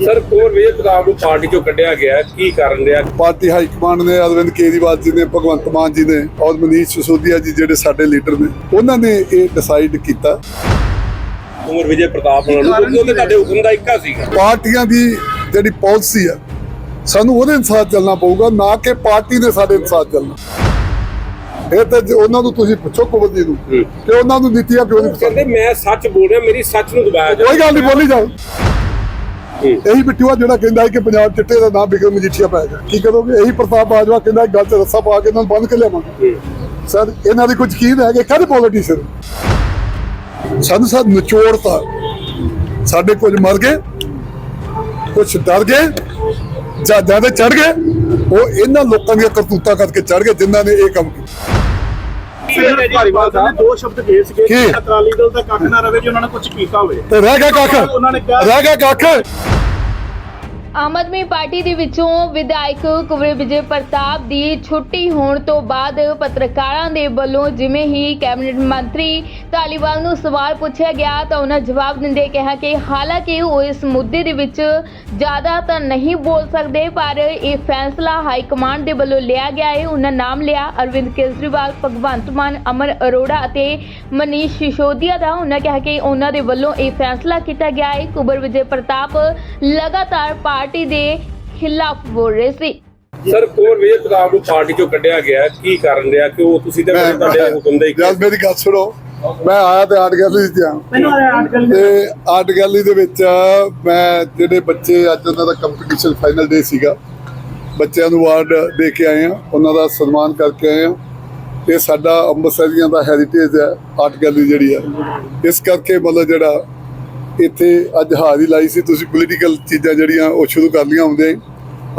Sir ਕੋਰ ਵਿਜੇ ਪ੍ਰਤਾਪ ਨੂੰ party ਚੋਂ ਕੱਢਿਆ ਗਿਆ। ਕੀ ਕਾਰਨ ਰਿਹਾ ਪਾਰਟੀ ਹਾਈ ਕਮਾਂਡ ਨੇ ਅਰਵਿੰਦ ਕੇਜਰੀਵਾਲ ਜੀ ਨੇ ਭਗਵੰਤ ਮਾਨ ਜੀ ਨੇ ਔਰ ਮਨੀਸ਼ ਸਿਸੋਦੀਆ ਜੀ ਜਿਹੜੇ ਸਾਡੇ ਲੀਡਰ ਨੇ ਉਹਨਾਂ ਨੇ ਇਹ ਡਿਸਾਈਡ ਕੀਤਾ ਕੁਮਰ ਵਿਜੇ ਪ੍ਰਤਾਪ ਨਾਲ ਕਿਉਂਕਿ ਉਹਦੇ ਤੁਹਾਡੇ ਹੁਕਮ ਦਾ ਇੱਕਾ ਸੀਗਾ ਪਾਰਟੀਆਂ ਦੀ ਜਿਹੜੀ ਪਾਲਿਸੀ ਆ ਸਾਨੂੰ ਉਹਦੇ ਅਨੁਸਾਰ ਚੱਲਣਾ ਪਊਗਾ ਨਾ ਕਿ ਪਾਰਟੀ ਦੇ ਸਾਡੇ ਅਨੁਸਾਰ ਚੱਲਣਾ ਇਹ ਤਾਂ ਜੇ ਉਹਨਾਂ ਨੂੰ ਤੁਸੀਂ ਪੁੱਛੋ ਜੀ ਨੂੰ। ਕਿ ਉਹਨਾਂ ਨੂੰ ਨੀਤੀਆਂ ਕਿਉਂ ਨਹੀਂ ਪਸੰਦ ਕਹਿੰਦੇ ਮੈਂ ਸੱਚ ਬੋਲ ਰਿਹਾ ਮੇਰੀ ਸੱਚ ਨੂੰ ਦਬਾਇਆ ਜਾ ਕੋਈ ਗੱਲ ਨਹੀਂ ਬੋਲੀ ਜਾਓ। ਇਹੀ ਬਿੱਟੂਆ ਜਿਹੜਾ ਕਹਿੰਦਾ ਹੈ ਕਿ ਪੰਜਾਬ ਚਿੱਟੇ ਦਾ ਨਾਮ ਬਿਕਰਮ ਮਜੀਠੀਆ ਪਾਏਗਾ ਕੀ ਕਰੋਗੇ? ਇਹੀ ਪ੍ਰਤਾਪ ਬਾਜਵਾ ਕਹਿੰਦਾ ਗੱਲ ਰੱਸਾ ਪਾ ਕੇ ਇਹਨਾਂ ਨੂੰ ਬੰਦ ਕੇ ਲਿਆਵਾਂਗੇ। ਸਰ ਇਹਨਾਂ ਦੀ ਕੁਝ ਕੀ ਹੈ ਕਿ ਕਾਹਦੇ ਪੋਲੀਟੀਸ਼ੀਅਨ ਸਾਨੂੰ ਸਰ ਨਿਚੋੜਤਾ ਸਾਡੇ ਕੁਝ ਮਰ ਗਏ ਕੁਝ ਡਰ ਗਏ ਜਾਂ ਜ਼ਿਆਦਾ ਚੜ ਗਏ। ਉਹ ਇਹਨਾਂ ਲੋਕਾਂ ਦੀਆਂ ਕਰਤੂਤਾਂ ਕਰਕੇ ਚੜ ਗਏ ਜਿਨ੍ਹਾਂ ਨੇ ਇਹ ਕੰਮ ਕੀਤਾ। ਸਿਰ ਧਾਰੀਵਾਲ ਸਾਹਿਬ। ਨੇ ਦੋ ਸ਼ਬਦ ਕਹੇ ਸੀਗੇ? ਕਿ? ਅਕਾਲੀ ਦਲ ਦਾ ਕੱਖ ਨਾ ਰਵੇ ਜੇ ਉਹਨਾਂ ਨੇ ਕੁਝ ਕੀਤਾ ਹੋਵੇ। ਤੇ ਰਹਿ ਗਿਆ ਕੱਖ। ਉਹਨਾਂ ਨੇ ਕਿਹਾ ਰਹਿ ਗਿਆ ਕੱਖ। ਆਮ ਆਦਮੀ ਪਾਰਟੀ ਦੇ ਵਿੱਚੋਂ ਵਿਧਾਇਕ ਕੁਵਰ ਵਿਜੇ ਪ੍ਰਤਾਪ ਦੀ ਛੁੱਟੀ ਹੋਣ ਤੋਂ ਬਾਅਦ ਪੱਤਰਕਾਰਾਂ ਦੇ ਵੱਲੋਂ ਜਿਵੇਂ ਹੀ ਕੈਬਨਿਟ ਮੰਤਰੀ ਧਾਲੀਵਾਲ ਨੂੰ ਸਵਾਲ ਪੁੱਛਿਆ ਗਿਆ ਤਾਂ ਉਹਨਾਂ ਜਵਾਬ ਦਿੰਦੇ ਕਿਹਾ ਕਿ ਹਾਲਾਂਕਿ ਉਹ ਇਸ ਮੁੱਦੇ ਦੇ ਵਿੱਚ ਜ਼ਿਆਦਾ ਤਾਂ ਨਹੀਂ ਬੋਲ ਸਕਦੇ, ਪਰ ਇਹ ਫੈਸਲਾ ਹਾਈ ਕਮਾਂਡ ਦੇ ਵੱਲੋਂ ਲਿਆ ਗਿਆ ਹੈ ਉਹਨਾਂ ਨਾਮ ਲਿਆ ਅਰਵਿੰਦ ਕੇਜਰੀਵਾਲ, ਭਗਵੰਤ ਮਾਨ, ਅਮਰ ਅਰੋੜਾ ਅਤੇ ਮਨੀਸ਼ ਸਿਸੋਦੀਆ ਦਾ। ਉਹਨਾਂ ਕਿਹਾ ਕਿ ਉਹਨਾਂ ਦੇ ਵੱਲੋਂ ਇਹ ਫੈਸਲਾ ਕੀਤਾ ਗਿਆ ਹੈ ਕੁਬਰ ਵਿਜੇ ਪ੍ਰਤਾਪ ਲਗਾਤਾਰ ਪਾਰਟੀ ਦੇ ਖਿਲਾਫ ਬੋਲ ਰਹੇ ਸੀ। ਸਰ ਕੋਰ ਵਿਜੇ ਪ੍ਰਤਾਪ ਨੂੰ ਪਾਰਟੀ ਚੋਂ ਕੱਢਿਆ ਗਿਆ ਹੈ। ਕੀ ਕਾਰਨ ਰਿਹਾ? ਕਿ ਉਹ ਤੁਸੀਂ ਤੇ ਤੁਹਾਡੇ ਹੁਕਮ ਦਾ ਇੱਕਾ ਜਦ ਮੇਰੀ ਗੱਲ ਸੁਣੋ। ਮੈਂ ਆਇਆ ਤੇ ਆਰਟ ਗੈਲਰੀ 'ਚ ਆ ਤੇ ਆਰਟ ਗੈਲਰੀ ਦੇ ਵਿੱਚ ਮੈਂ ਜਿਹੜੇ ਬੱਚੇ ਅੱਜ ਉਹਨਾਂ ਦਾ ਕੰਪੀਟੀਸ਼ਨ ਫਾਈਨਲ ਡੇ ਸੀਗਾ ਬੱਚਿਆਂ ਨੂੰ ਅਵਾਰਡ ਦੇ ਕੇ ਆਏ ਆ ਉਹਨਾਂ ਦਾ ਸਨਮਾਨ ਕਰਕੇ ਆਏ ਆ ਇਹ ਸਾਡਾ ਅੰਮ੍ਰਿਤਸਰੀਆਂ ਦਾ ਹੈਰੀਟੇਜ ਹੈ ਆਰਟ ਗੈਲਰੀ ਜਿਹੜੀ ਆ ਇਸ ਕਰਕੇ ਮਤਲਬ ਜਿਹੜਾ ਇੱਥੇ ਅੱਜ ਹਾਜ਼ਰੀ ਲਾਈ ਸੀ। ਤੁਸੀਂ ਪੋਲੀਟੀਕਲ ਚੀਜ਼ਾਂ ਜਿਹੜੀਆਂ ਉਹ ਸ਼ੁਰੂ ਕਰ ਲੀਆਂ ਹੁੰਦੇ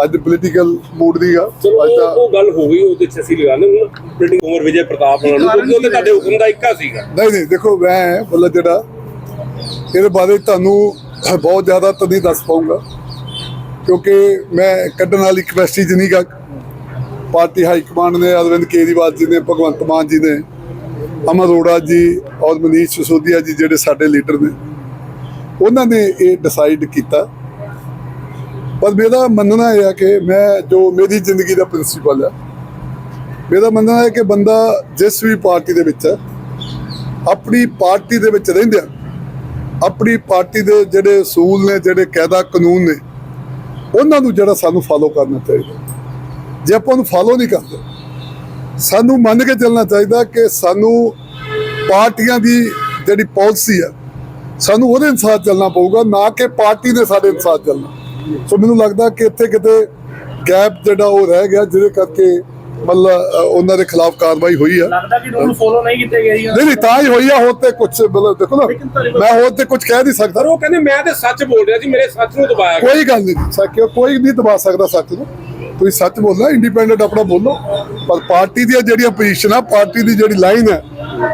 ਅੱਜ ਪੋਲੀਟੀਕਲ ਮੂਡ ਦੀ ਆ। ਚਲੋ ਅੱਜ ਉਹ- ਦਾ ਉਹ ਗੱਲ ਹੋ ਗਈ ਉਹਦੇ ਚ ਅਸੀਂ ਲਗਾਣੇ ਹੁਣ ਪ੍ਰਿੰਟਿੰਗ ਕੁਮਰ ਵਿਜੇ ਪ੍ਰਤਾਪ ਨਾਲ ਕਿਉਂਕਿ ਉਹਦੇ ਤੁਹਾਡੇ ਹੁਕਮ ਦਾ ਇੱਕਾ ਸੀਗਾ। ਨਹੀਂ ਨਹੀਂ ਦੇਖੋ ਮੈਂ ਮਤਲਬ ਜਿਹੜਾ ਇਹਦੇ ਬਾਰੇ ਤੁਹਾਨੂੰ ਬਹੁਤ ਜ਼ਿਆਦਾ ਤਾਂ ਨਹੀਂ ਦੱਸ ਪਾਉਂਗਾ ਕਿਉਂਕਿ ਮੈਂ ਕੱਢਣ ਵਾਲੀ ਕਪੈਸਿਟੀ 'ਚ ਨਹੀਂ ਗਾ। ਪਾਰਟੀ ਹਾਈ ਕਮਾਂਡ ਨੇ ਅਰਵਿੰਦ ਕੇਜਰੀਵਾਲ ਜੀ ਨੇ ਭਗਵੰਤ ਮਾਨ ਜੀ ਨੇ ਅਮਰ ਅਰੋੜਾ ਜੀ ਔਰ ਮਨੀਸ਼ ਸਿਸੋਦੀਆ ਜੀ ਜਿਹੜੇ ਸਾਡੇ ਲੀਡਰ ਨੇ। ਉਹਨਾਂ ਨੇ ਇਹ ਡਿਸਾਈਡ ਕੀਤਾ। ਪਰ ਮੇਰਾ ਮੰਨਣਾ ਇਹ ਹੈ ਕਿ ਮੈਂ ਜੋ ਮੇਰੀ ਜ਼ਿੰਦਗੀ ਦਾ ਪ੍ਰਿੰਸੀਪਲ ਹੈ ਮੇਰਾ ਮੰਨਣਾ ਹੈ ਕਿ ਬੰਦਾ ਜਿਸ ਵੀ ਪਾਰਟੀ ਦੇ ਵਿੱਚ ਹੈ ਆਪਣੀ ਪਾਰਟੀ ਦੇ ਵਿੱਚ ਰਹਿੰਦਿਆਂ, ਆਪਣੀ ਪਾਰਟੀ ਦੇ ਜਿਹੜੇ ਅਸੂਲ ਨੇ, ਜਿਹੜੇ ਕਾਇਦਾ ਕਾਨੂੰਨ ਨੇ, ਉਹਨਾਂ ਨੂੰ ਜਿਹੜਾ ਸਾਨੂੰ ਫਾਲੋ ਕਰਨਾ ਚਾਹੀਦਾ। ਜੇ ਆਪਾਂ ਉਹਨੂੰ ਫਾਲੋ ਨਹੀਂ ਕਰਦੇ, ਸਾਨੂੰ ਮੰਨ ਕੇ ਚੱਲਣਾ ਚਾਹੀਦਾ ਕਿ ਸਾਨੂੰ ਪਾਰਟੀਆਂ ਦੀ ਜਿਹੜੀ ਪਾਲਿਸੀ ਆ ਸਾਨੂੰ ਉਹਦੇ ਅਨੁਸਾਰ ਚੱਲਣਾ ਪਊਗਾ ਨਾ ਕਿ ਪਾਰਟੀ ਦੇ ਸਾਡੇ ਅਨੁਸਾਰ ਚੱਲਣਾ। ਸੋ ਮੈਨੂੰ ਲੱਗਦਾ ਕਿ ਇੱਥੇ ਕਿਤੇ ਗੈਪ ਜਿਹੜਾ ਉਹ ਰਹਿ ਗਿਆ ਜਿਹਦੇ ਕਰਕੇ ਮਤਲਬ ਉਹਨਾਂ ਦੇ ਖਿਲਾਫ ਕਾਰਵਾਈ ਹੋਈ ਆ। ਲੱਗਦਾ ਕਿ ਰੂਲ ਫੋਲੋ ਨਹੀਂ ਕੀਤੇ ਗਏ ਜੀ। ਨਹੀਂ ਨਹੀਂ ਤਾਂ ਹੀ ਹੋਈ ਆ ਹੋਰ ਤੇ ਕੁਝ ਮਤਲਬ ਦੇਖੋ ਨਾ ਮੈਂ ਹੋਰ ਤੇ ਕੁਝ ਕਹਿ ਨਹੀਂ ਸਕਦਾ। ਉਹ ਕਹਿੰਦੇ ਮੈਂ ਤੇ ਸੱਚ ਬੋਲ ਰਿਹਾ ਸੀ ਮੇਰੇ ਸੱਚ ਨੂੰ ਦਬਾਇਆ ਕੋਈ ਗੱਲ ਨਹੀਂ ਸੱਚ ਕੋਈ ਨਹੀਂ ਦਬਾ ਸਕਦਾ ਸੱਚ ਨੂੰ। ਤੁਸੀਂ ਸੱਚ ਬੋਲਣਾ ਇੰਡੀਪੈਂਡੈਂਟ ਆਪਣਾ ਬੋਲੋ। ਪਰ ਪਾਰਟੀ ਦੀਆਂ ਜਿਹੜੀਆਂ ਪੋਜੀਸ਼ਨ ਆ ਪਾਰਟੀ ਦੀ ਜਿਹੜੀ ਲਾਈਨ ਹੈ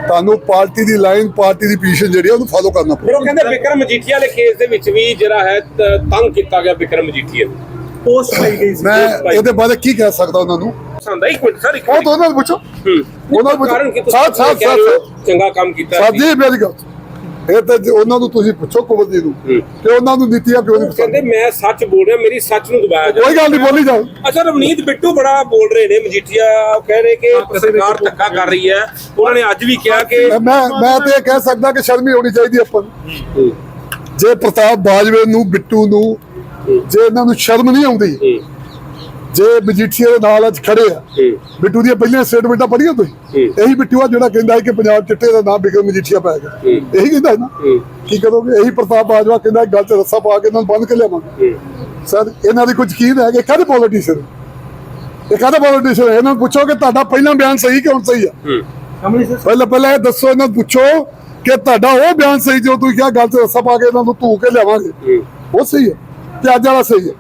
ਤੁਹਾਨੂੰ ਪਾਰਟੀ ਦੀ ਲਾਈਨ ਪਾਰਟੀ ਦੀ ਪੋਜੀਸ਼ਨ ਜਿਹੜੀ ਆ ਉਹਨੂੰ ਫਾਲੋ ਕਰਨਾ ਫਿਰ ਪਊਗਾ ਉਹ ਕਹਿੰਦੇ ਵਿਕਰਮ ਮਜੀਠੀਆ ਦੇ ਕੇਸ ਦੇ ਵਿੱਚ ਵੀ ਜਿਹੜਾ ਹੈ ਤੰਗ ਕੀਤਾ ਗਿਆ ਵਿਕਰਮ ਮਜੀਠੀਆ ਪੋਸਟ ਪਾਈ ਗਈ ਸੀ। ਮੈਂ ਇਹਦੇ ਬਾਰੇ ਕੀ ਕਹਿ ਸਕਦਾ ਉਹਨਾਂ ਨੂੰ? ਪਸੰਦ ਆ ਇੱਕ ਮਿੰਟ ਸਰ ਇੱਕ ਉਹ ਮਿੰਟ। ਤਾਂ ਉਹਨਾਂ ਨੂੰ ਪੁੱਛੋ। ਹੂੰ। ਉਹਨਾਂ ਨੂੰ ਪੁੱਛੋ। ਸਾਥ ਸਾਥ ਸਾਥ ਚੰਗਾ ਕੰਮ ਕੀਤਾ ਸੀ। ਸਾਜੀ ਮੇਰੀ ਗੱਲ ਇਹ ਤਾਂ ਉਹਨਾਂ ਨੂੰ ਤੁਸੀਂ ਪੁੱਛੋ ਕੁਵਰ ਜੀ ਨੂੰ। ਕਿ ਉਹਨਾਂ ਨੂੰ ਨੀਤੀਆਂ ਕਿਉਂ ਨਹੀਂ ਕਹਿੰਦੇ ਮੈਂ ਸੱਚ ਬੋਲ ਰਿਹਾ ਮੇਰੀ ਸੱਚ ਨੂੰ ਦਬਾਇਆ ਜਾ ਕੋਈ ਗੱਲ ਨਹੀਂ ਬੋਲੀ ਜਾਓ। ਅੱਛਾ ਰਵਨੀਤ ਬਿੱਟੂ ਬੜਾ ਬੋਲ ਰਹੇ ਨੇ ਮਜੀਠੀਆ ਉਹ ਕਹਿ ਰਹੇ ਕਿ ਸਰਕਾਰ ਧੱਕਾ ਕਰ ਰਹੀ ਹੈ। ਉਹਨਾਂ ਨੇ ਅੱਜ ਵੀ ਕਿਹਾ ਕਿ ਮੈਂ ਮੈਂ ਤੇ ਇਹ ਕਹਿ ਸਕਦਾ ਕਿ ਸ਼ਰਮ ਹੋਣੀ ਚਾਹੀਦੀ ਆਪਾਂ ਨੂੰ। ਜੇ ਪ੍ਰਤਾਪ ਬਾਜਵੇ ਨੂੰ ਬਿੱਟੂ ਨੂੰ ਜੇ ਇਹਨਾਂ ਨੂੰ ਸ਼ਰਮ ਨਹੀਂ ਆਉਂਦੀ ਜੇ ਮਜੀਠੀਆ ਦੇ ਨਾਲ ਅੱਜ ਖੜੇ ਆ ਹੂੰ, ਬਿੱਟੂ ਦੀਆਂ ਪਹਿਲੀਆਂ ਸਟੇਟਮੈਂਟਾਂ ਪੜ੍ਹੀਆਂ ਤੁਸੀਂ? ਹੂੰ। ਇਹੀ ਬਿੱਟੂ ਆ ਜਿਹੜਾ ਕਹਿੰਦਾ ਹੈ ਕਿ ਪੰਜਾਬ ਚਿੱਟੇ ਦਾ ਨਾਮ ਬਿਕਰਮ ਮਜੀਠੀਆ ਪਾਏਗਾ ਹੂੰ। ਇਹੀ ਕਹਿੰਦਾ ਹੈ ਨਾ? ਹੂੰ, ਕੀ ਕਰੋਗੇ? ਇਹੀ ਪ੍ਰਤਾਪ ਬਾਜਵਾ ਕਹਿੰਦਾ ਗੱਲ 'ਚ ਰੱਸਾ ਪਾ ਕੇ ਇਹਨਾਂ ਨੂੰ ਬੰਦ ਕੇ ਲਿਆਵਾਂਗੇ। ਹੂੰ। ਸਰ ਇਹਨਾਂ ਦੀ ਕੁਝ ਕੀ ਰਹਿ ਗਏ ਕਾਹਦੇ ਪੋਲੀਟੀਸ਼ੀਅਨ ਇਹ ਕਾਹਦੇ ਪੋਲੀਟੀਸ਼ੀਅਨ ਇਹਨਾਂ ਨੂੰ ਪੁੱਛੋ ਕਿ ਤੁਹਾਡਾ ਪਹਿਲਾ ਬਿਆਨ ਸਹੀ ਕਿ ਹੁਣ ਸਹੀ ਆ? ਹੂੰ। ਕਮਲੀ ਸਰ। ਪਹਿਲਾਂ ਪਹਿਲਾਂ ਇਹ ਦੱਸੋ ਇਹਨਾਂ ਨੂੰ ਪੁੱਛੋ ਕਿ ਤੁਹਾਡਾ ਉਹ ਬਿਆਨ ਸਹੀ ਜੋ ਤੁਸੀਂ ਕਿਹਾ ਗੱਲ 'ਚ ਰੱਸਾ ਪਾ ਕੇ ਇਹਨਾਂ ਨੂੰ ਧੂ ਕੇ ਲਿਆਵਾਂਗੇ। ਹੂੰ। ਉਹ ਸਹੀ ਹੈ ਤੇ ਅੱਜ ਵਾਲਾ ਸਹੀ ਹੈ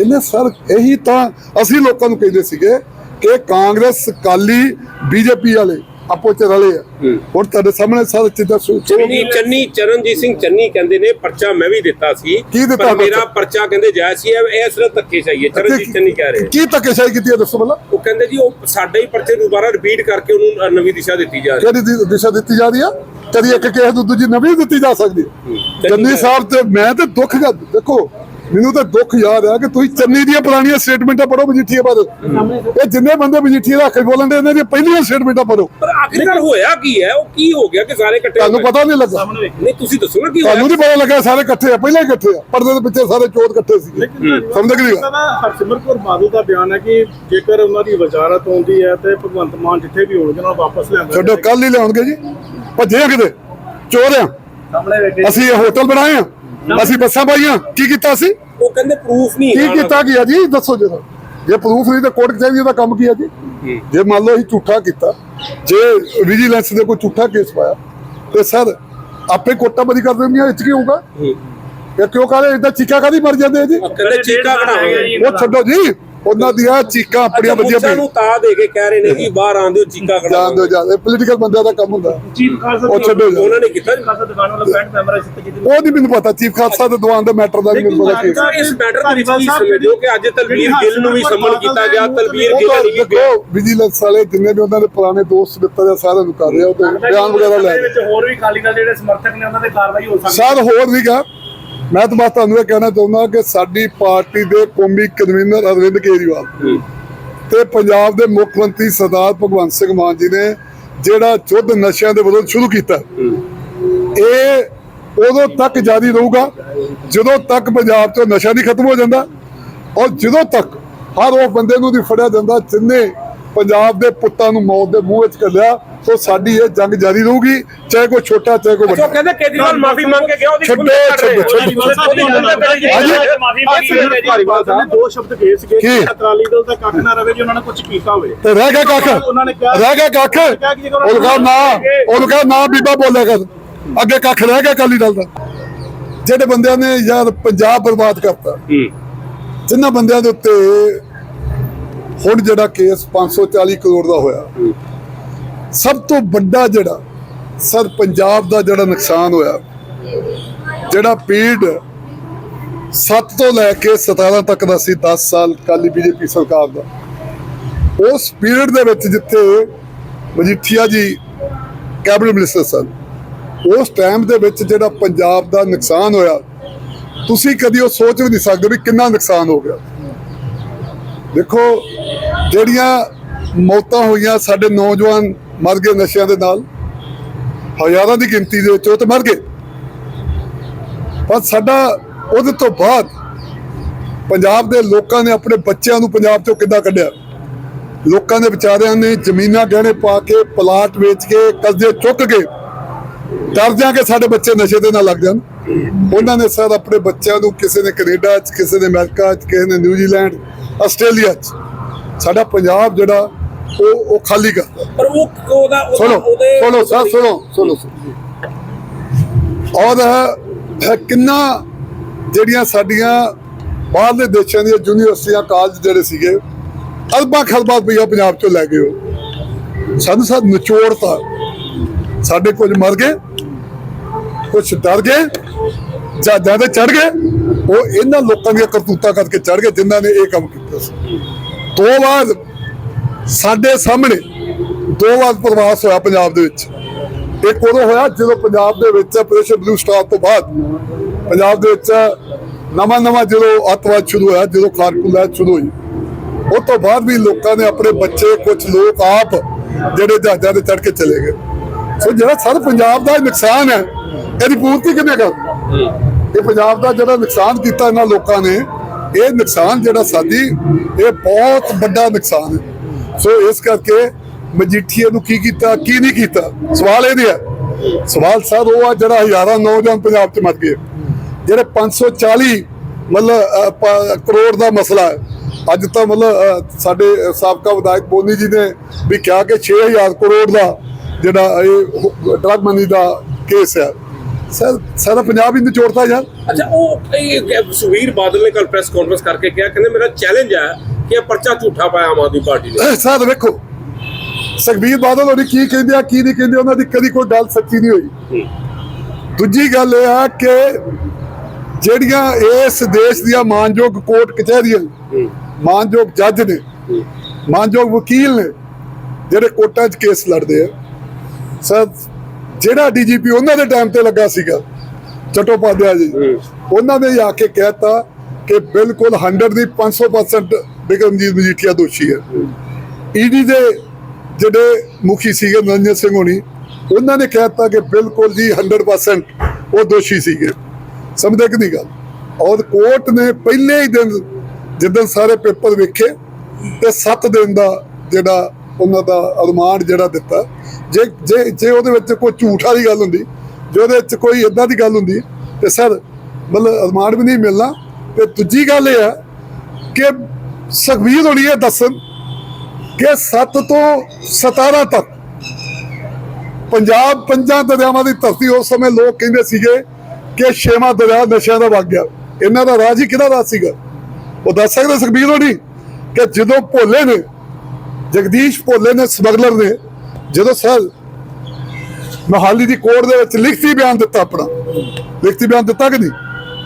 ਇਹਨੇ ਸਰ ਇਹੀ ਤਾਂ ਅਸੀਂ ਲੋਕਾਂ ਨੂੰ ਕਹਿੰਦੇ ਸੀਗੇ ਕਿ ਕਾਂਗਰਸ ਕਾਲੀ ਬੀਜੇਪੀ ਵਾਲੇ ਆਪੋ ਚ ਰਲੇ ਆ। ਹੂੰ। ਹੁਣ ਤੁਹਾਡੇ ਸਾਹਮਣੇ ਸਾਰੇ ਸੋਚੋ ਚੰਨੀ ਚੰਨੀ ਚਰਨਜੀਤ ਸਿੰਘ ਚੰਨੀ ਕਹਿੰਦੇ ਨੇ ਪਰਚਾ ਮੈਂ ਵੀ ਦਿੱਤਾ ਸੀ। ਕੀ ਦਿੱਤਾ ਪਰ ਮੇਰਾ ਪਰਚਾ? ਕਹਿੰਦੇ ਜਾਇਜ਼ ਸੀ ਇਹ ਸਿਰਫ ਧੱਕੇ ਚਾਹੀਏ ਚਰਨਜੀਤ ਚੰਨੀ ਕਹਿ ਰਹੇ ਕੀ ਧੱਕੇਸ਼ਾਹੀ ਕੀਤੀ ਹੈ ਦੱਸੋ ਪਹਿਲਾਂ? ਉਹ ਕਹਿੰਦੇ ਜੀ ਉਹ ਸਾਡੇ ਹੀ ਪਰਚੇ ਨੂੰ ਦੁਬਾਰਾ ਰਿਪੀਟ ਕਰਕੇ ਉਹਨੂੰ ਨਵੀਂ ਦਿਸ਼ਾ ਦਿੱਤੀ ਜਾ ਰਹੀ ਕਿਹੜੀ ਦਿ- ਦਿਸ਼ਾ ਦਿੱਤੀ ਜਾ ਰਹੀ ਆ? ਕਦੀ ਇੱਕ ਕੇਸ ਨੂੰ ਦੂਜੀ ਨਵੀਂ ਦਿੱਤੀ ਜਾ ਸਕਦੀ ਹੈ। ਚੰਨੀ ਚੰਨੀ ਸਾਹਿਬ ਤੇ ਮੈਂ ਤੇ ਦੁੱਖ ਗਾ ਦੇਖੋ ਮੈਨੂੰ ਤਾਂ ਦੁੱਖ ਯਾਦ ਆ ਕਿ ਤੁਸੀਂ ਚੰਨੀ ਦੀਆਂ ਪੁਰਾਣੀਆਂ ਸਟੇਟਮੈਂਟਾਂ ਪੜੋ ਮਜੀਠੀਆ ਬਾਰੇ ਇਹ ਜਿੰਨੇ ਬੰਦੇ ਮਜੀਠੀਆ ਦਾ ਅੱਖ ਬੋਲਣ ਦੇ ਇਹਨਾਂ ਦੀਆਂ ਪਹਿਲੀਆਂ ਸਟੇਟਮੈਂਟਾਂ ਪੜੋ ਪਰ ਆਖਿਰਕਾਰ ਹੋਇਆ ਕੀ ਹੈ? ਉਹ ਕੀ ਹੋ ਗਿਆ ਕਿ ਸਾਰੇ ਇਕੱਠੇ ਤੁਹਾਨੂੰ? ਪਤਾ ਨਹੀਂ ਲੱਗਾ। ਨਹੀਂ ਤੁਸੀਂ ਦੱਸੋ ਨਾ ਕੀ ਤੁਹਾਨੂੰ ਹੋਇਆ? ਨਹੀਂ ਪਤਾ ਲੱਗਾ ਸਾਰੇ ਇਕੱਠੇ ਆ ਪਹਿਲਾਂ ਇਕੱਠੇ ਆ। ਪਰਦੇ ਦੇ ਪਿੱਛੇ ਸਾਰੇ ਚੋਰ ਇਕੱਠੇ ਸੀ ਸਮਝ ਗਏ ਹਰਸਿਮਰਤ ਕੌਰ ਬਾਦਲ ਦਾ ਬਿਆਨ ਹੈ ਕਿ ਜੇਕਰ ਉਹਨਾਂ ਦੀ ਵਜ਼ਾਰਤ ਆਉਂਦੀ ਹੈ ਤੇ ਭਗਵੰਤ ਮਾਨ ਜਿੱਥੇ ਵੀ ਹੋਣਗੇ ਉਹਨਾਂ ਨੂੰ ਵਾਪਸ ਲਿਆਂਦਾ ਛੱਡੋ ਕੱਲ ਹੀ ਲਿਆਉਣਗੇ ਜੀ। ਭੱਜੇ ਕਿਤੇ। ਚੋਰ ਆ। ਅਸੀਂ ਇਹ ਹੋਟਲ ਬਣਾਏ ਆ। ਅਸੀਂ ਬੱਸਾਂ ਪਾਈਆਂ ਕੀ ਕੀਤਾ ਸੀ ਉਹ ਕਹਿੰਦੇ ਪ੍ਰੂਫ ਨਹੀਂ ਕੀ ਕੀਤਾ ਕੀ ਆ ਜੀ? ਦੱਸੋ ਜਰਾ। ਜੇ ਪ੍ਰੂਫ ਨਹੀਂ ਤਾਂ ਕੋਰਟ ਕਚਹਿਰੀ ਦਾ ਕੰਮ ਕੀ ਆ ਜੀ? ਜੇ। ਮੰਨ ਲਓ ਅਸੀਂ ਝੂਠਾ ਕੀਤਾ ਜੇ ਵਿਜੀਲੈਂਸ ਦੇ ਕੋਈ ਝੂਠਾ ਕੇਸ ਪਾਇਆ ਤੇ ਸਰ ਆਪੇ ਕੋਟਾ ਬਰੀ ਕਰ ਇਹ 'ਚ ਕੀ ਹੋਊਗਾ? ਇਹ ਕਿਉਂ ਕਹਦੇ ਇਦਾਂ ਚੀਕਾ ਕਾਦੀ ਮਰ ਜਾਂਦੇ ਆ ਜੀ? ਚੀਕਾ ਉਹ ਛੱਡੋ ਜੀ। ਉਹਨਾਂ ਦੀਆਂ ਚੀਕਾਂ ਆਪਣੀਆਂ ਵਧੀਆ ਬੱਚਿਆਂ ਨੂੰ ਤਾਂ ਦੇ ਕੇ ਕਹਿ ਰਹੇ ਨੇ ਕਿ ਬਾਹਰ ਆਂਦੇ ਹੋ ਚੀਕਾ ਜਾਣ ਕਢਾਵਾਂਗੇ ਦਿਓ ਜਾਣ ਪੋਲੀਟੀਕਲ ਬੰਦਿਆਂ ਦਾ ਕੰਮ ਹੁੰਦਾ ਚੀਫ ਖਾਲਸਾ ਉਹ ਛੱਡੋ ਜੀ। ਉਹਨਾਂ ਨੇ ਕੀਤਾ ਜੀ। ਖਾਲਸਾ ਦੁਕਾਨ ਵਾਲਾ ਬੈਂਕ ਮੈਂਬਰ ਸੀ ਤੇ ਉਹ ਨਹੀਂ ਮੈਨੂੰ ਪਤਾ ਚੀਫ ਖਾਲਸਾ ਦੇ ਦੀਵਾਨ ਦੇ ਮੈਟਰ ਦਾ ਵੀ ਮੈਨੂੰ ਪਤਾ ਕੀ। ਇਸ ਮੈਟਰ ਦੇ ਵਿੱਚ ਕੀ ਸਮਝਦੇ ਹੋ ਕਿ ਅੱਜ ਤਲਵੀਰ ਗਿੱਲ ਨੂੰ ਵੀ ਸੰਮਨ ਕੀਤਾ ਗਿਆ ਤਲਵੀਰ ਗਿੱਲ ਨਹੀਂ ਵੀ ਗਿਆ ਦੇਖੋ ਵਿਜੀਲੈਂਸ ਵਾਲੇ ਜਿੰਨੇ ਵੀ ਉਹਨਾਂ ਦੇ ਪੁਰਾਣੇ ਦੋਸਤ ਮਿੱਤਰ ਆ ਸਾਰਿਆਂ ਨੂੰ ਕਰ ਰਿਹਾ ਉਹ ਤੇ ਬਿਆਨ ਵਗੈਰਾ ਲੈ ਦੇ। ਵਿੱਚ ਹੋਰ ਵੀ ਅਕਾਲੀ ਦਲ ਜਿਹੜੇ ਸਮਰਥਕ ਨੇ ਉਹਨਾਂ ਤੇ ਕਾਰਵਾਈ ਹੋ ਸਕਦੀ ਸਰ ਹੋਰ ਵੀ ਗਾ ਮੈਂ ਤਾਂ ਬਸ ਤੁਹਾਨੂੰ ਇਹ ਕਹਿਣਾ ਚਾਹੁੰਦਾ ਕਿ ਸਾਡੀ ਪਾਰਟੀ ਦੇ ਕੌਮੀ ਕਨਵੀਨਰ ਅਰਵਿੰਦ ਕੇਜਰੀਵਾਲ ਤੇ ਪੰਜਾਬ ਦੇ ਮੁੱਖ ਮੰਤਰੀ ਸਰਦਾਰ ਭਗਵੰਤ ਸਿੰਘ ਮਾਨ ਜੀ ਨੇ ਜਿਹੜਾ ਯੁੱਧ ਨਸ਼ਿਆਂ ਦੇ ਵਿਰੁੱਧ ਸ਼ੁਰੂ ਕੀਤਾ। ਇਹ ਉਦੋਂ ਤੱਕ ਜਾਰੀ ਰਹੂਗਾ, ਜਦੋਂ ਤੱਕ ਪੰਜਾਬ 'ਚੋਂ ਨਸ਼ਾ ਨਹੀਂ ਖਤਮ ਹੋ ਜਾਂਦਾ ਔਰ ਜਦੋਂ ਤੱਕ ਹਰ ਉਹ ਬੰਦੇ ਨੂੰ ਨਹੀਂ ਫੜਿਆ ਜਾਂਦਾ ਜਿੰਨੇ ਪੰਜਾਬ ਦੇ ਪੁੱਤਾਂ ਨੂੰ ਮੌਤ ਦੇ ਮੂੰਹ ਵਿੱਚ ਘੱਲਿਆ ਸੋ ਸਾਡੀ ਇਹ ਜੰਗ ਜਾਰੀ ਰਹੂਗੀ ਚਾਹੇ ਕੋਈ ਛੋਟਾ ਚਾਹੇ ਕੋਈ ਉਹ ਵੱਡਾ। ਕਹਿੰਦੇ ਕੇਜਰੀਵਾਲ ਮਾਫੀ ਮੰਗ ਕੇ ਗਿਆ ਉਹਦੀ ਛੱਡੋ, ਛੱਡੋ, ਦੋ ਸ਼ਬਦ ਕਹੇ ਸੀਗੇ ਕੀ? ਕਿ ਅਕਾਲੀ ਦਲ ਦਾ ਕੱਖ ਨਾ ਰਵੇ ਜੇ ਉਹਨਾਂ ਨੇ ਕੁਝ ਕੀਤਾ ਹੋਵੇ। ਤੇ ਰਹਿ ਗਿਆ ਕੱਖ ਉਹਨਾਂ ਨੇ ਕਿਹਾ- ਰਹਿ ਗਿਆ ਕੱਖ। ਉਹਨੂੰ ਕਹਾ ਨਾ ਉਹਨੂੰ ਕਹਾ ਨਾ ਬੀਬਾ ਬੋਲਿਆ ਕਰ। ਅੱਗੇ ਕੱਖ ਰਹਿ ਗਿਆ ਅਕਾਲੀ ਦਲ ਦਾ। ਜਿਹੜੇ ਬੰਦਿਆਂ ਨੇ ਯਾਰ ਪੰਜਾਬ ਬਰਬਾਦ ਕਰਤਾ ਜਿਨ੍ਹਾਂ ਬੰਦਿਆਂ ਦੇ ਉੱਤੇ ਹੁਣ ਜਿਹੜਾ ਕੇਸ 540 ਕਰੋੜ ਦਾ ਹੋਇਆ ਸਭ ਤੋਂ ਵੱਡਾ ਜਿਹੜਾ ਸਰ, ਪੰਜਾਬ ਦਾ ਜਿਹੜਾ ਨੁਕਸਾਨ ਹੋਇਆ, ਜਿਹੜਾ ਪੀੜ 7 ਤੋਂ ਲੈ ਕੇ 17 ਤੱਕ ਦਾ ਸੀ 10 ਸਾਲ ਕਾਲੀ ਬੀਜੇਪੀ ਸਰਕਾਰ ਦਾ। ਉਸ ਪੀਰੀਅਡ ਦੇ ਵਿੱਚ ਜਿੱਥੇ ਮਜੀਠੀਆ ਜੀ ਕੈਬਨਿਟ ਮਿਨਿਸਟਰ ਸਨ, ਉਸ ਟਾਈਮ ਦੇ ਵਿੱਚ ਜਿਹੜਾ ਪੰਜਾਬ ਦਾ ਨੁਕਸਾਨ ਹੋਇਆ, ਤੁਸੀਂ ਕਦੀ ਉਹ ਸੋਚ ਵੀ ਨਹੀਂ ਸਕਦੇ ਵੀ ਕਿੰਨਾ ਨੁਕਸਾਨ ਹੋ ਗਿਆ। ਦੇਖੋ, ਜਿਹੜੀਆਂ ਮੌਤਾਂ ਹੋਈਆਂ ਸਾਡੇ ਨੌਜਵਾਨ ਮਰ ਗਏ ਨਸ਼ਿਆਂ ਦੇ ਨਾਲ। ਹਜ਼ਾਰਾਂ ਦੀ ਗਿਣਤੀ ਦੇ ਵਿੱਚ ਉਹ ਤੇ ਮਰ ਗਏ। ਪਰ ਸਾਡਾ ਉਹਦੇ ਤੋਂ ਬਾਅਦ ਪੰਜਾਬ ਦੇ ਲੋਕਾਂ ਨੇ ਆਪਣੇ ਬੱਚਿਆਂ ਨੂੰ ਪੰਜਾਬ ਚੋਂ ਕਿੱਦਾਂ ਕੱਢਿਆ? ਲੋਕਾਂ ਦੇ ਵਿਚਾਰਿਆਂ ਨੇ ਜ਼ਮੀਨਾਂ ਗਹਿਣੇ ਪਾ ਕੇ, ਪਲਾਟ ਵੇਚ ਕੇ, ਕਰਜ਼ੇ ਚੁੱਕ ਕੇ ਡਰ ਕਿ ਸਾਡੇ ਬੱਚੇ ਨਸ਼ੇ ਦੇ ਨਾਲ ਲੱਗ ਜਾਣ। ਉਹਨਾਂ ਨੇ ਸਰ ਆਪਣੇ ਬੱਚਿਆਂ ਨੂੰ ਕਿਸੇ ਨੇ ਕੈਨੇਡਾ 'ਚ, ਕਿਸੇ ਨੇ ਅਮਰੀਕਾ 'ਚ, ਕਿਸੇ ਨੇ ਨਿਊਜ਼ੀਲੈਂਡ, ਆਸਟ੍ਰੇਲੀਆ 'ਚ। ਸਾਡਾ ਪੰਜਾਬ ਜਿਹੜਾ ਉਹ ਉਹ ਖਾਲੀ ਕਰਤਾ ਪਰ ਉਹ ਉਹਦਾ ਉਹਦਾ- ਸੁਣੋ ਸੁਣੋ ਸਰ ਸੁਣੋ ਸੁਣੋ। ਔਰ ਕਿੰਨਾ ਜਿਹੜੀਆਂ ਸਾਡੀਆਂ ਬਾਹਰਲੇ ਦੇਸ਼ਾਂ ਦੀਆਂ ਯੂਨੀਵਰਸਿਟੀਆਂ ਕਾਲਜ ਜਿਹੜੇ ਸੀਗੇ ਅਰਬਾਂ ਖਰਬਾਂ ਰੁਪਈਆ ਪੰਜਾਬ ਚੋਂ ਲੈ ਗਏ ਉਹ ਸਾਨੂੰ ਸਰ ਨਿਚੋੜਤਾ ਸਾਡੇ ਕੁਝ ਮਰ ਗਏ ਕੁਝ ਡਰ ਗਏ ਜਹਾਜ਼ਾਂ ਤੇ ਚੜ ਗਏ। ਉਹ ਇਹਨਾਂ ਲੋਕਾਂ ਦੀਆਂ ਕਰਤੂਤਾਂ ਕਰਕੇ ਚੜ ਗਏ ਜਿਨ੍ਹਾਂ ਨੇ ਇਹ ਕੰਮ ਕੀਤਾ ਸੀ। ਦੋ ਵਾਰ ਸਾਡੇ ਸਾਹਮਣੇ ਦੋ ਵਾਰ ਪ੍ਰਵਾਸ ਹੋਇਆ ਪੰਜਾਬ ਦੇ ਵਿੱਚ। ਇੱਕ ਉਦੋਂ ਹੋਇਆ ਜਦੋਂ ਪੰਜਾਬ ਦੇ ਵਿੱਚ ਆਪਰੇਸ਼ਨ ਬਲੂ ਸਟਾਰ ਤੋਂ ਬਾਅਦ ਪੰਜਾਬ ਦੇ ਵਿੱਚ ਨਵਾਂ ਨਵਾਂ ਜਦੋਂ ਅੱਤਵਾਦ ਸ਼ੁਰੂ ਹੋਇਆ, ਜਦੋਂ ਖਾਰਕੂ ਲਹਿਰ ਸ਼ੁਰੂ ਹੋਈ। ਉਹ ਤੋਂ ਬਾਅਦ ਵੀ ਲੋਕਾਂ ਨੇ ਆਪਣੇ ਬੱਚੇ ਕੁਝ ਲੋਕ ਆਪ ਜਿਹੜੇ ਜਹਾਜ਼ਾਂ ਤੇ ਚੜ ਕੇ ਚਲੇ ਗਏ। ਸੋ ਜਿਹੜਾ ਸਰ ਪੰਜਾਬ ਦਾ ਨੁਕਸਾਨ ਹੈ, ਇਹਦੀ ਪੂਰਤੀ ਕਿਵੇਂ ਕਰ? ਇਹ ਪੰਜਾਬ ਦਾ ਜਿਹੜਾ ਨੁਕਸਾਨ ਕੀਤਾ ਇਹਨਾਂ ਲੋਕਾਂ ਨੇ, ਇਹ ਨੁਕਸਾਨ ਜਿਹੜਾ ਸਾਡੀ, ਇਹ ਬਹੁਤ ਵੱਡਾ ਨੁਕਸਾਨ ਹੈ। ਸੋ ਇਸ ਕਰਕੇ ਮਜੀਠੀਏ ਨੂੰ ਕੀ ਕੀਤਾ, ਕੀ ਨਹੀਂ ਕੀਤਾ? ਸਵਾਲ ਇਹ ਨਹੀਂ ਸਵਾਲ ਸਰ ਉਹ ਆ ਜਿਹੜਾ ਹਜ਼ਾਰਾਂ ਨੌਜਵਾਨ ਪੰਜਾਬ 'ਚ ਮਰ ਗਏ। ਜਿਹੜੇ 540 ਮਤਲਬ ਕਰੋੜ ਦਾ ਮਸਲਾ ਹੈ। ਅੱਜ ਤਾਂ ਮਤਲਬ ਸਾਡੇ ਸਾਬਕਾ ਵਿਧਾਇਕ ਬੋਨੀ ਜੀ ਨੇ ਵੀ ਕਿਹਾ ਕਿ 6000 ਕਰੋੜ ਦਾ ਜਿਹੜਾ ਇਹ ਡਰਗ ਮਨੀ ਦਾ ਕੇਸ ਹੈ। ਸਰ, ਸਾਰਾ ਪੰਜਾਬ ਹੀ ਨਿਚੋੜਤਾ ਯਾਰ। ਅੱਛਾ, ਉਹ ਸੁਵੀਰ ਬਾਦਲ ਨੇ ਕੱਲ ਪ੍ਰੈਸ ਕਾਨਫਰੰਸ ਕਰਕੇ ਕਿਹਾ, ਕਹਿੰਦੇ ਮੇਰਾ ਚੈਲੰਜ ਹੈ ਕਿ ਇਹ ਪਰਚਾ ਝੂਠਾ ਪਾਇਆ ਆਮ ਆਦਮੀ ਪਾਰਟੀ ਨੇ। ਸਰ ਵੇਖੋ ਸੁਖਬੀਰ ਬਾਦਲ ਹੋਣੀ ਕੀ ਕਹਿੰਦੇ ਆ ਕੀ ਨਹੀਂ ਕਹਿੰਦੇ ਉਹਨਾਂ ਦੀ ਕਦੀ ਕੋਈ ਗੱਲ ਸੱਚੀ ਨਹੀਂ ਹੋਈ। ਦੂਜੀ ਗੱਲ ਇਹ ਆ ਕਿ ਜਿਹੜੀਆਂ ਇਸ ਦੇਸ਼ ਦੀਆਂ ਮਾਨਯੋਗ ਕੋਰਟ ਕਚਹਿਰੀਆਂ ਮਾਨਯੋਗ ਜੱਜ ਨੇ ਮਾਨਯੋਗ ਵਕੀਲ ਨੇ ਜਿਹੜੇ ਕੋਰਟਾਂ 'ਚ ਕੇਸ ਲੜਦੇ ਆ। ਸਰ ਜਿਹੜਾ ਡੀਜੀਪੀ ਉਹਨਾਂ ਦੇ ਟਾਈਮ ਤੇ ਲੱਗਾ ਸੀਗਾ ਚਟੋਪਾਧਿਆ ਜੀ ਉਹਨਾਂ ਨੇ ਆ ਕੇ ਕਹਿਤਾ ਕਿ ਬਿਲਕੁਲ 100 ਦੀ 500% ਬਿਕਰਮਜੀਤ ਮਜੀਠੀਆ ਦੋਸ਼ੀ ਹੈ। ਈਡੀ ਦੇ ਜਿਹੜੇ ਮੁਖੀ ਸੀਗੇ ਨਰਿੰਦਰ ਸਿੰਘ ਹੋਣੀ, ਉਹਨਾਂ ਨੇ ਕਹਿਤਾ ਕਿ ਬਿਲਕੁਲ ਜੀ 100% ਉਹ ਦੋਸ਼ੀ ਸੀਗੇ। ਸਮਝਦੇ ਕਿ ਨਹੀਂ ਗੱਲ? ਔਰ ਕੋਰਟ ਨੇ ਪਹਿਲੇ ਹੀ ਦਿਨ ਜਿੱਦਣ ਸਾਰੇ ਪੇਪਰ ਵੇਖੇ, ਤੇ 7 ਦਿਨ ਦਾ ਜਿਹੜਾ ਉਹਨਾਂ ਦਾ ਅਰਮਾਨ ਜਿਹੜਾ ਦਿੱਤਾ। ਜੇ ਜੇ ਜੇ ਉਹਦੇ ਵਿੱਚ ਕੋਈ ਝੂਠ ਵਾਲੀ ਗੱਲ ਹੁੰਦੀ, ਜੇ ਉਹਦੇ ਵਿੱਚ ਕੋਈ ਇਦਾਂ ਦੀ ਗੱਲ ਹੁੰਦੀ, ਤੇ ਸਰ, ਮਤਲਬ ਅਰਮਾਨ ਵੀ ਨਹੀਂ ਮਿਲਣਾ। ਤੇ ਦੂਜੀ ਗੱਲ ਇਹ ਹੈ ਕਿ ਸੁਖਬੀਰ ਹੋਣੀ ਇਹ ਦੱਸਣ ਕਿ 7 ਤੋਂ 17 ਤੱਕ ਪੰਜਾਬ ਪੰਜਾਂ ਦਰਿਆਵਾਂ ਦੀ ਧਰਤੀ ਉਸ ਸਮੇਂ ਲੋਕ ਕਹਿੰਦੇ ਸੀਗੇ ਕਿ ਛੇਵਾਂ ਦਰਿਆ ਨਸ਼ਿਆਂ ਦਾ ਵਗ ਗਿਆ। ਇਹਨਾਂ ਦਾ ਰਾਜ ਹੀ ਕਿਹਦਾ ਰਾਜ ਸੀਗਾ? ਉਹ ਦੱਸ ਸਕਦੇ ਸੁਖਬੀਰ ਹੋਣੀ ਕਿ ਜਦੋਂ ਭੋਲੇ ਨੇ, ਜਗਦੀਸ਼ ਭੋਲੇ ਨੇ, ਸਮਗਲਰ ਨੇ, ਜਦੋਂ ਸਰ ਮਹਾਲੀ ਦੀ ਕੋਰਟ ਦੇ ਵਿੱਚ ਲਿਖਤੀ ਬਿਆਨ ਦਿੱਤਾ ਆਪਣਾ, ਲਿਖਤੀ ਬਿਆਨ ਦਿੱਤਾ ਕਿ ਨਹੀਂ?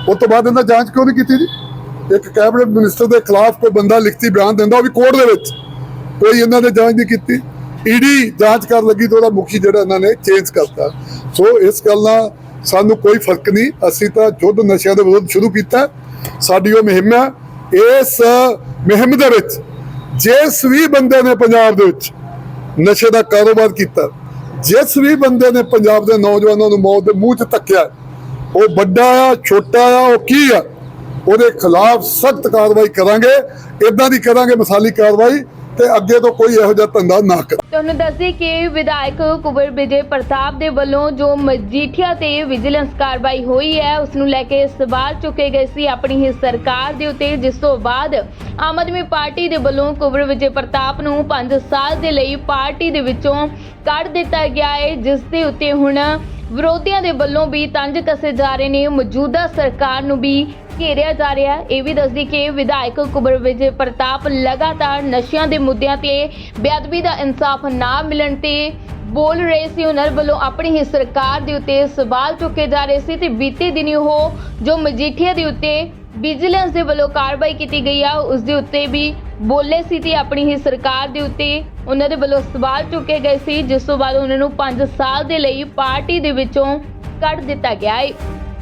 ਉਸ ਤੋਂ ਬਾਅਦ ਇਹਨਾਂ ਜਾਂਚ ਕਿਉਂ ਨਹੀਂ ਕੀਤੀ ਜੀ? ਇੱਕ ਕੈਬਨਿਟ ਮਿਨਿਸਟਰ ਦੇ ਖਿਲਾਫ ਕੋਈ ਬੰਦਾ ਲਿਖਤੀ ਬਿਆਨ ਦਿੰਦਾ ਉਹ ਵੀ ਕੋਰਟ ਦੇ ਵਿੱਚ। ਕੋਈ ਇਹਨਾਂ ਨੇ ਜਾਂਚ ਨਹੀਂ ਕੀਤੀ। ਈਡੀ ਜਾਂਚ ਕਰਨ ਲੱਗੀ ਤੇ ਉਹਦਾ ਮੁਖੀ ਜਿਹੜਾ ਇਹਨਾਂ ਨੇ ਚੇਂਜ ਕਰਤਾ। ਸੋ ਇਸ ਗੱਲ ਨਾਲ ਸਾਨੂੰ ਕੋਈ ਫ਼ਰਕ ਨਹੀਂ। ਅਸੀਂ ਤਾਂ ਯੁੱਧ ਨਸ਼ਿਆਂ ਦੇ ਵਿਰੁੱਧ ਸ਼ੁਰੂ ਕੀਤਾ। ਸਾਡੀ ਉਹ ਮੁਹਿੰਮ ਹੈ ਇਸ ਮੁਹਿੰਮ ਦੇ ਵਿੱਚ ਜਿਸ ਵੀ ਬੰਦੇ ਨੇ ਪੰਜਾਬ ਦੇ ਵਿੱਚ ਨਸ਼ੇ ਦਾ ਕਾਰੋਬਾਰ ਕੀਤਾ, ਜਿਸ ਵੀ ਬੰਦੇ ਨੇ ਪੰਜਾਬ ਦੇ ਨੌਜਵਾਨਾਂ ਨੂੰ ਮੌਤ ਦੇ ਮੂੰਹ 'ਚ ਧੱਕਿਆ, ਉਹ ਵੱਡਾ ਆ, ਛੋਟਾ ਆ, ਉਹ ਕੀ ਆ? ਉਹਦੇ ਖਿਲਾਫ ਸਖਤ ਕਾਰਵਾਈ ਕਰਾਂਗੇ ਇਦਾਂ ਦੀ ਕਰਾਂਗੇ ਮਿਸਾਲੀ ਕਾਰਵਾਈ ਤੇ ਅੱਗੇ ਤੋਂ ਕੋਈ ਇਹੋ ਜਿਹਾ ਧੰਦਾ ਨਾ ਕਰੇ। ਤੁਹਾਨੂੰ ਦੱਸੇ ਕਿ ਵਿਧਾਇਕ ਕੁਬਰ ਵਿਜੇ ਪ੍ਰਤਾਪ ਦੇ ਵੱਲੋਂ ਜੋ ਮਜੀਠੀਆ ਤੇ ਵਿਜੀਲੈਂਸ ਕਾਰਵਾਈ ਹੋਈ ਹੈ, ਉਸ ਨੂੰ ਲੈ ਕੇ ਸਵਾਲ ਚੁੱਕੇ ਗਏ ਸੀ ਆਪਣੀ ਹੀ ਸਰਕਾਰ ਦੇ ਉੱਤੇ, ਜਿਸ ਤੋਂ ਬਾਅਦ ਆਮ ਆਦਮੀ ਪਾਰਟੀ ਦੇ ਵੱਲੋਂ ਕੁਬਰ ਵਿਜੇ ਪ੍ਰਤਾਪ ਨੂੰ 5 ਸਾਲ ਦੇ ਲਈ ਪਾਰਟੀ ਦੇ ਵਿੱਚੋਂ ਕੱਢ ਦਿੱਤਾ ਗਿਆ ਹੈ, ਜਿਸ ਦੇ ਉੱਤੇ ਹੁਣ ਵਿਰੋਧੀਆਂ ਦੇ ਵੱਲੋਂ ਵੀ ਤੰਜ ਕੱਸੇ ਜਾ ਰਹੇ ਨੇ, ਮੌਜੂਦਾ ਸਰਕਾਰ ਨੂੰ ਵੀ ਘੇਰਿਆ ਜਾ ਰਿਹਾ ਹੈ। ਇਹ ਵੀ ਦੱਸਦੀ ਕਿ ਵਿਧਾਇਕ ਕੁਬਰ ਵਿਜੇ ਪ੍ਰਤਾਪ ਲਗਾਤਾਰ ਨਸ਼ਿਆਂ ਦੇ ਮੁੱਦਿਆਂ ਤੇ ਬੇਅਦਬੀ ਦਾ ਇਨਸਾਫ ਨਾ ਮਿਲਣ ਤੇ ਬੋਲ ਰਹੇ ਸੀ। ਉਹਨਾਂ ਵੱਲੋਂ ਆਪਣੀ ਹੀ ਸਰਕਾਰ ਦੇ ਉੱਤੇ ਸਵਾਲ ਚੁੱਕੇ ਜਾ ਰਹੇ ਸੀ ਤੇ ਬੀਤੇ ਦਿਨੀ ਉਹ ਜੋ ਮਜੀਠੀਆ ਦੇ ਉੱਤੇ ਵਿਜੀਲੈਂਸ ਦੇ ਵੱਲੋਂ ਕਾਰਵਾਈ ਕੀਤੀ ਗਈ ਆ, ਉਸ ਦੇ ਉੱਤੇ ਵੀ ਬੋਲੇ ਸੀ ਤੇ ਆਪਣੀ ਹੀ ਸਰਕਾਰ ਦੇ ਉੱਤੇ ਉਹਨਾਂ ਦੇ ਵੱਲੋਂ ਸਵਾਲ ਚੁੱਕੇ ਗਏ ਸੀ। ਜਿਸ ਤੋਂ ਬਾਅਦ ਉਹਨਾਂ ਨੂੰ 5 ਸਾਲ ਦੇ ਲਈ ਪਾਰਟੀ ਦੇ ਵਿੱਚੋਂ ਕੱਢ ਦਿੱਤਾ ਗਿਆ ਹੈ